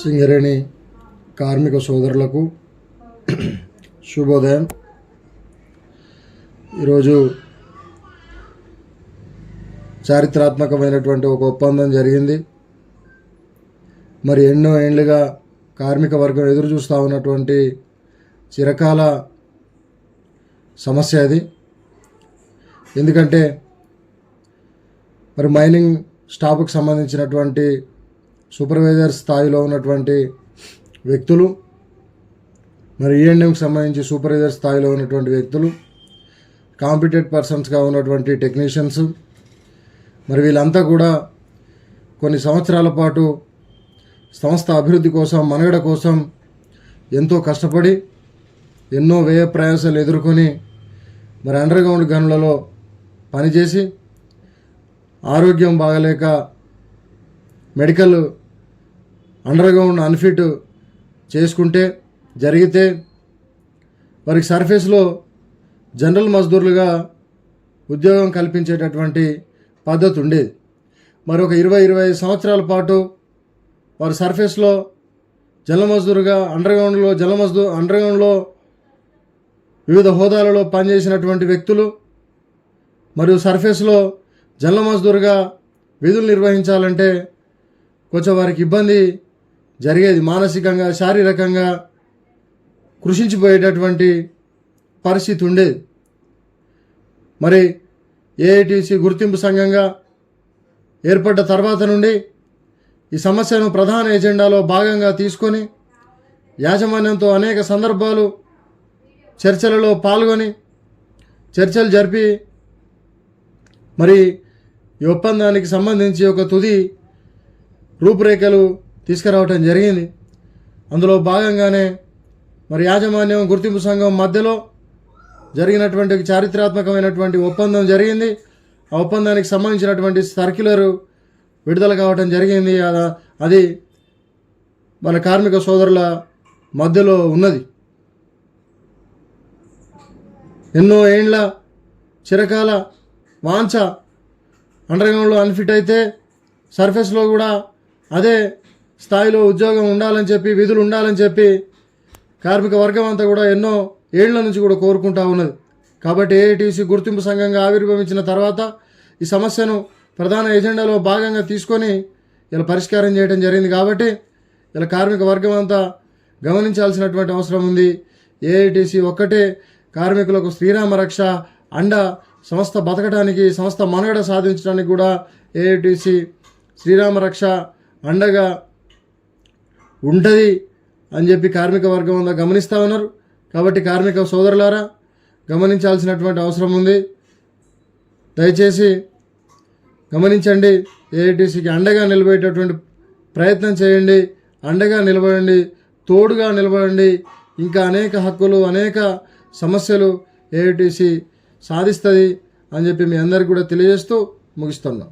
సింగరేణి కార్మిక సోదరులకు శుభోదయం. ఈరోజు చారిత్రాత్మకమైనటువంటి ఒక ఒప్పందం జరిగింది. మరి ఎన్నో ఏళ్ళుగా కార్మిక వర్గం ఎదురు చూస్తూ ఉన్నటువంటి చిరకాల సమస్య అది. ఎందుకంటే మరి మైనింగ్ స్టాప్కు సంబంధించినటువంటి సూపర్వైజర్ స్థాయిలో ఉన్నటువంటి వ్యక్తులు మరి ఈఎన్ఎంకి సంబంధించి సూపర్వైజర్ స్థాయిలో ఉన్నటువంటి వ్యక్తులు కాంపిటెంట్ పర్సన్స్గా ఉన్నటువంటి టెక్నీషియన్స్ మరి వీళ్ళంతా కూడా కొన్ని సంవత్సరాల పాటు సంస్థ అభివృద్ధి కోసం మనగడ కోసం ఎంతో కష్టపడి ఎన్నో వ్యయ ప్రయాసాలు ఎదుర్కొని మరి అండర్ గ్రౌండ్ గనులలో పనిచేసి ఆరోగ్యం బాగలేక మెడికల్ అండర్గ్రౌండ్ అన్ఫిట్ చేసుకుంటే జరిగితే వారికి సర్ఫేస్లో జనరల్ మజ్దూర్లుగా ఉద్యోగం కల్పించేటటువంటి పద్ధతి ఉండేది. మరి ఒక ఇరవై ఇరవై ఐదు సంవత్సరాల పాటు వారు సర్ఫేస్లో జల మజ్దూరుగా అండర్గ్రౌండ్లో జల మజ్దూ అండర్గ్రౌండ్లో వివిధ హోదాలలో పనిచేసినటువంటి వ్యక్తులు మరియు సర్ఫేస్లో జల మజ్దూరుగా విధులు నిర్వహించాలంటే కొంచెం వారికి ఇబ్బంది జరిగేది మానసికంగా శారీరకంగా కృషించిపోయేటటువంటి పరిస్థితి ఉండేది. మరి ఏఐటీసీ గుర్తింపు సంఘంగా ఏర్పడ్డ తర్వాత నుండి ఈ సమస్యను ప్రధాన ఎజెండాలో భాగంగా తీసుకొని యాజమాన్యంతో అనేక సందర్భాలు చర్చలలో పాల్గొని చర్చలు జరిపి మరి ఈ ఒప్పందానికి సంబంధించి ఒక తుది రూపురేఖలు తీసుకురావటం జరిగింది. అందులో భాగంగానే మరి యాజమాన్యం గుర్తింపు సంఘం మధ్యలో జరిగినటువంటి చారిత్రాత్మకమైనటువంటి ఒప్పందం జరిగింది. ఆ ఒప్పందానికి సంబంధించినటువంటి సర్క్యులరు విడుదల కావటం జరిగింది. అది మన కార్మిక సోదరుల మధ్యలో ఉన్నది. ఎన్నో ఏండ్ల చిరకాల వాంఛ అండర్గ్రౌండ్లో అన్ఫిట్ అయితే సర్ఫేస్లో కూడా అదే స్థాయిలో ఉద్యోగం ఉండాలని చెప్పి విధులు ఉండాలని చెప్పి కార్మిక వర్గం అంతా కూడా ఎన్నో ఏళ్ళ నుంచి కూడా కోరుకుంటా ఉన్నది. కాబట్టి ఏఐటీసీ గుర్తింపు సంఘంగా ఆవిర్భవించిన తర్వాత ఈ సమస్యను ప్రధాన ఎజెండాలో భాగంగా తీసుకొని ఇలా పరిష్కారం చేయడం జరిగింది కాబట్టి ఇలా కార్మిక వర్గం అంతా గమనించాల్సినటువంటి అవసరం ఉంది. ఏఐటీసీ ఒక్కటే కార్మికులకు శ్రీరామ రక్ష అండ సంస్థ బతకడానికి సంస్థ మనుగడ సాధించడానికి కూడా ఏఐటీసీ శ్రీరామ రక్ష అండగా ఉంటుంది అని చెప్పి కార్మిక వర్గం అంతా గమనిస్తూ ఉన్నారు. కాబట్టి కార్మిక సోదరులారా గమనించాల్సినటువంటి అవసరం ఉంది. దయచేసి గమనించండి ఏఐటీసీకి అండగా నిలబడేటటువంటి ప్రయత్నం చేయండి అండగా నిలబడండి తోడుగా నిలబడండి. ఇంకా అనేక హక్కులు అనేక సమస్యలు ఏఐటీసీ సాధిస్తుంది అని చెప్పి మీ అందరికీ కూడా తెలియజేస్తూ ముగిస్తున్నాం.